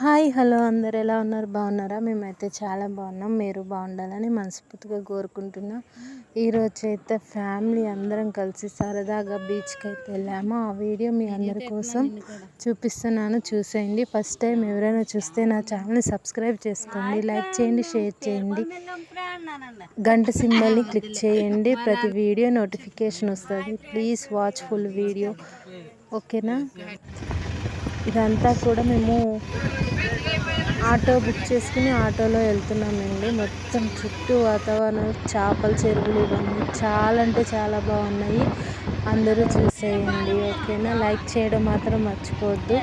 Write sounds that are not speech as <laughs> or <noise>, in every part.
Hi hello అందరు ఎలా ఉన్నారు? బాగున్నారా? మేమైతే చాలా బాగున్నాం. మీరు బాగుండాలని మనస్ఫూర్తిగా కోరుకుంటున్నాం. ఈరోజు అయితే ఫ్యామిలీ అందరం కలిసి సరదాగా బీచ్కి అయితే వెళ్ళాము. ఆ వీడియో మీ అందరి కోసం చూపిస్తున్నాను. చూసేయండి. ఫస్ట్ టైం ఎవరైనా చూస్తే నా ఛానల్ని సబ్స్క్రైబ్ చేసుకోండి. లైక్ చేయండి షేర్ చేయండి. గంట సింబల్ని <laughs> క్లిక్ చేయండి. ప్రతి వీడియో నోటిఫికేషన్ వస్తుంది. ప్లీజ్ వాచ్ ఫుల్ వీడియో ఓకేనా ఇదంతా కూడా మేము ఆటో బుక్ చేసుకుని ఆటోలో వెళ్తున్నామండి. మొత్తం చుట్టూ వాతావరణం చేపల చెరువులు ఇవన్నీ చాలా అంటే చాలా బాగున్నాయి. అందరూ చూసేయండి ఓకేనా? లైక్ చేయడం మాత్రం మర్చిపోవద్దు.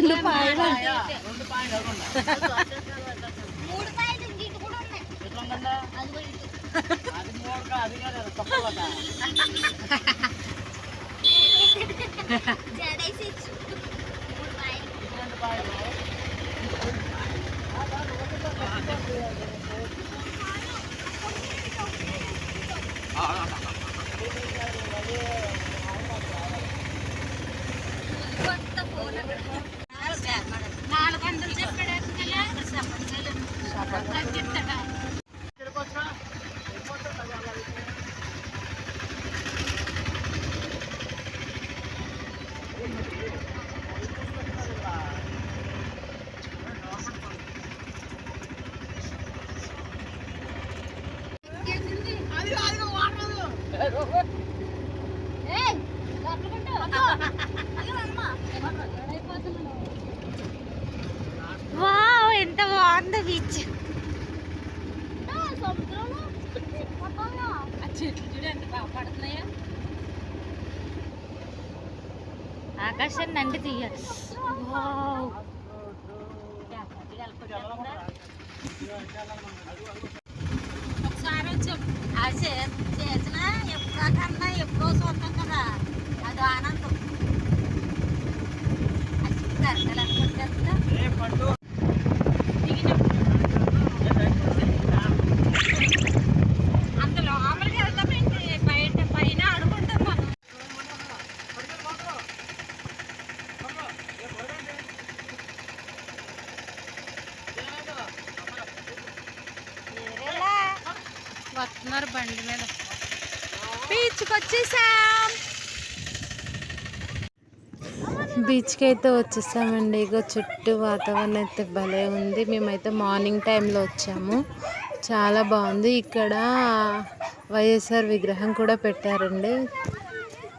మూడు పాయింట్. కొత్త ఫోన్ ఎంత బాగా పడుతున్నాయా ఆకాశాన్ని నండి తీయ వావ్. ఒకసారి వచ్చాం అది చే- చేసిన ఎప్పుడో కన్నా ఎప్పుడో చూస్తాం కదా. అది ఆనందం. అది వస్తున్నారు బండి మీద. బీచ్కి వచ్చేసాం బీచ్కి అయితే వచ్చేసామండి. ఇగో చుట్టూ వాతావరణం అయితే భలే ఉంది. మేమైతే మార్నింగ్ టైంలో వచ్చాము. చాలా బాగుంది. ఇక్కడ వైఎస్ఆర్ విగ్రహం కూడా పెట్టారండి.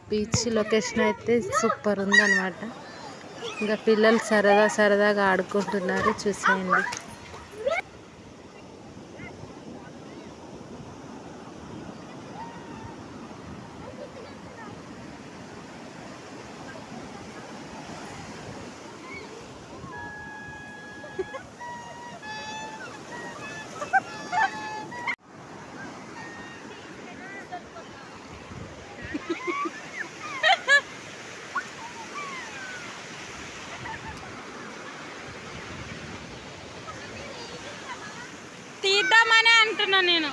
బీచ్ లొకేషన్ అయితే సూపర్ ఉంది అనమాట ఇంకా పిల్లలు సరదా సరదాగా ఆడుకుంటున్నారు. చూసేయండి. అంటున్నా నేను.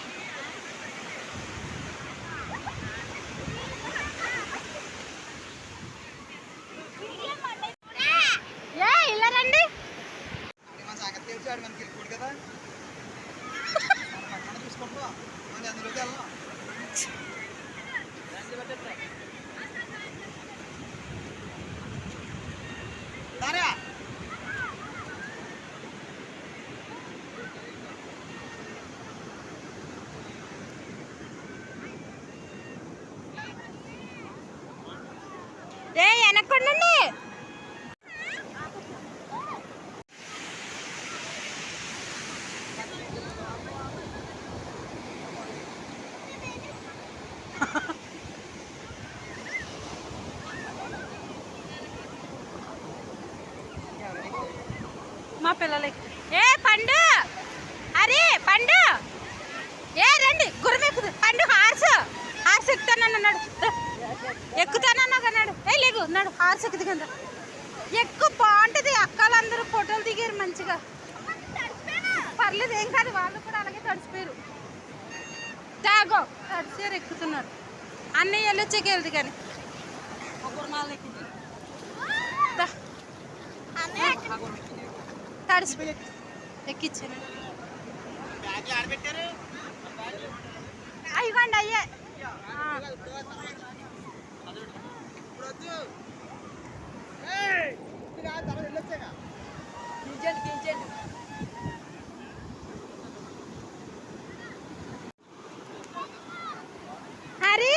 ఏ ఇలా రండి. కదా. ఏ వెనక్కండి మా పిల్లలకి ఎక్కుతానన్నాడు ఏ ఎక్కువ బాగుంటుంది అక్కలందరూ ఫోటోలు దిగారు మంచిగా. పర్లేదు ఏం కాదు వాళ్ళు కూడా అలాగే తడిచిపోయారు తాగో తడిచారు ఎక్కుతున్నారు. అన్నయ్య వెళ్ళొచ్చాక వెళ్దు కానీ. తడిచిపోయి ఎక్కిచ్చాను. అయ్యండి అయ్యే. హరి!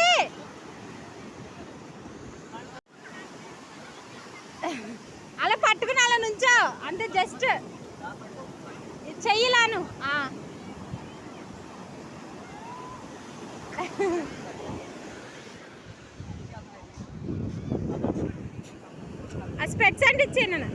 అలా పట్టుకుని అలా నుంచో. అంతే జస్ట్. చెయ్యలాను ఆ. ఆ స్పెట్స్ అంటించాను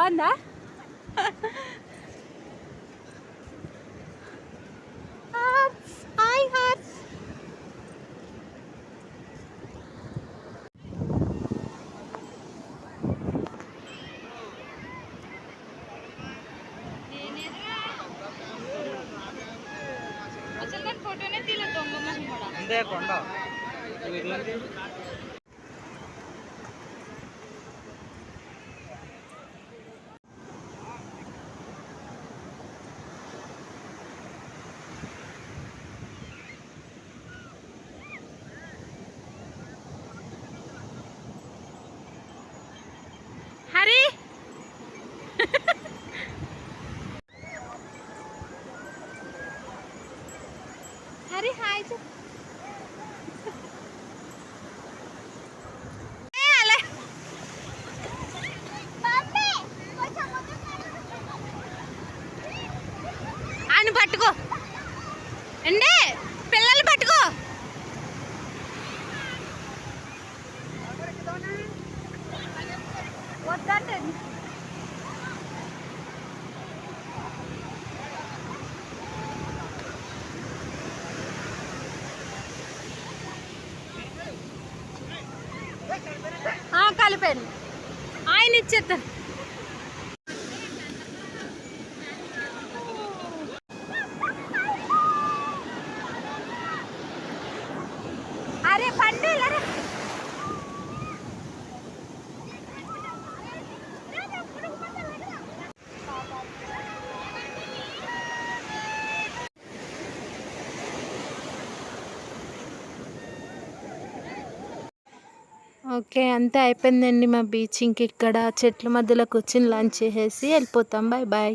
బాగుందా? హాయ్ దాని ఫోటోనే తీయలేదు దొంగ మొహం కూడా. అంతే కొండ హరి హరి హాయ్ చెప్పు ఏ, అలా. ఆయన పట్టుకో. అండి పిల్లలు పట్టుకో. వద్దంటే. కలిపాను. ఆయన ఇచ్చేస్తారు ఓకే అంతే అయిపోయిందండి మా బీచ్ ఇంక ఇక్కడ చెట్ల మధ్యలో కూర్చుని లంచ్ చేసేసి వెళ్ళిపోతాం. Bye bye